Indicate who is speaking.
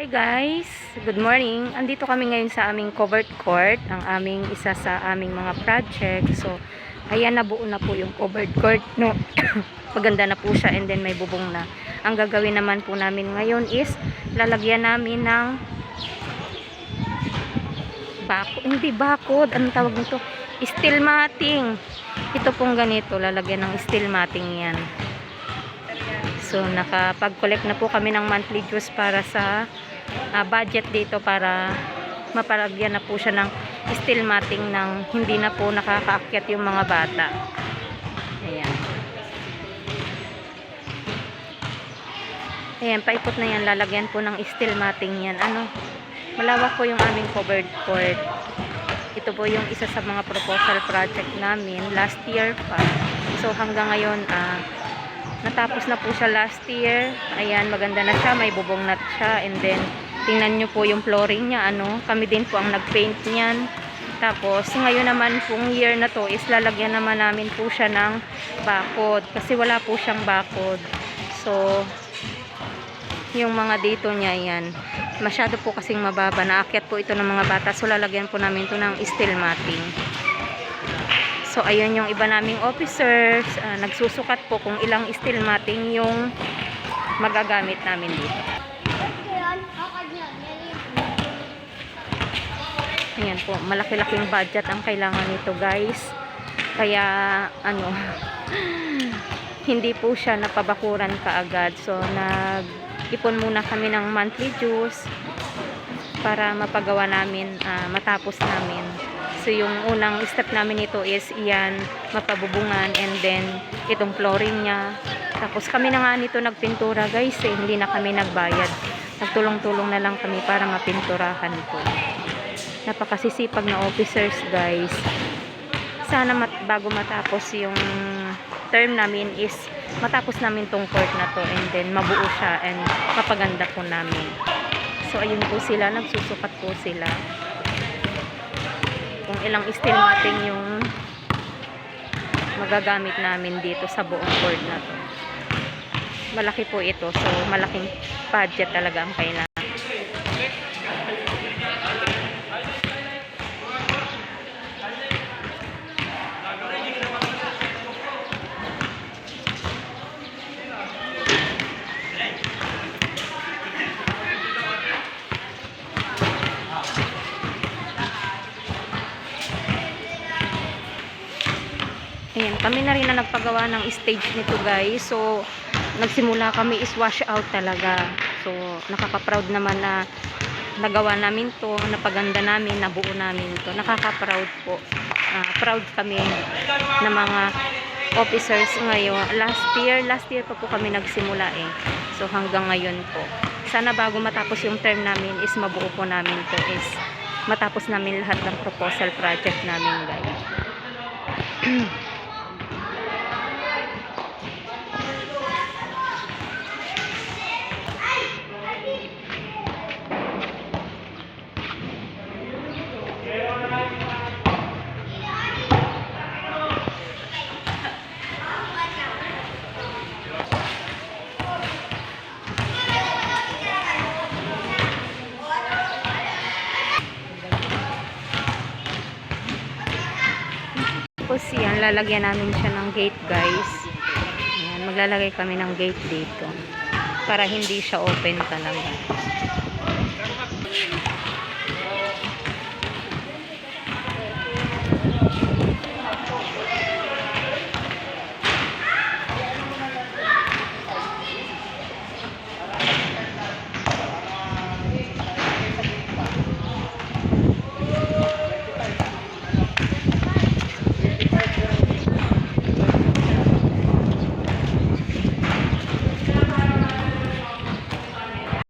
Speaker 1: Hi guys! Good morning! Andito kami ngayon sa aming covered court, ang aming isa sa aming mga project. So, ayan nabuo na po yung covered court. No? Paganda na po siya and then may bubong na. Ang gagawin naman po namin ngayon is lalagyan namin ng bako, hindi bakod, anong tawag nito? Steel matting. Ito pong ganito, lalagyan ng steel matting yan. So, nakapag-collect na po kami ng monthly dues para sa ah, budget dito para mapalagyan na po siya ng steel matting ng hindi na po nakakaakyat yung mga bata. Ayan. Ayan, paikot na yan. Lalagyan po ng steel matting yan. Ano? Malawak po yung aming covered court. Ito po yung isa sa mga proposal project namin last year pa. So, hanggang ngayon, ah, natapos na po siya last year. Ayan, maganda na siya. May bubong na siya. And then, tingnan nyo po yung flooring niya. Ano, kami din po ang nag-paint niyan. Tapos, ngayon naman pong year na to is lalagyan naman namin po siya ng bakod. Kasi wala po siyang bakod. So, yung mga dito niya yan. Masyado po kasing mababa. Naakyat po ito ng mga bata. So, lalagyan po namin ito ng steel matting. So, ayun yung iba naming officers. ah, nagsusukat po kung ilang steel matting yung magagamit namin dito. Ayan po, malaki-laking budget ang kailangan nito guys. Kaya, ano, hindi po siya napabakuran kaagad. So, nag-ipon muna kami ng monthly dues para mapagawa namin, ah, matapos namin. So, yung unang step namin ito is iyan, mapabubungan and then itong flooring niya. Tapos kami na nga nito nagpintura guys eh, hindi na kami nagbayad. Nagtulong-tulong na lang kami para mapinturahan ito. Napakasisipag na officers guys. Sana mat bago matapos yung term namin is matapos namin tong court na to and then mabuo siya and mapaganda po namin. So ayun po sila, nagsusukat po sila kung ilang steel matting yung magagamit namin dito sa buong court na to. Malaki po ito, so malaking budget talaga ang kailangan. Ayan, kami na rin na nagpagawa ng stage nito guys. So, nagsimula kami is wash out talaga. So, nakaka-proud naman na nagawa namin to, napaganda namin, nabuo namin to. Nakaka-proud po. Ah, proud kami na mga officers ngayon. Last year, last year pa po kami nagsimula eh. So, hanggang ngayon po. Sana bago matapos yung term namin is mabuo po namin to is matapos namin lahat ng proposal project namin guys. Tapos yan, lalagyan namin siya ng gate guys. Ayan, maglalagay kami ng gate dito. Para hindi siya open talaga.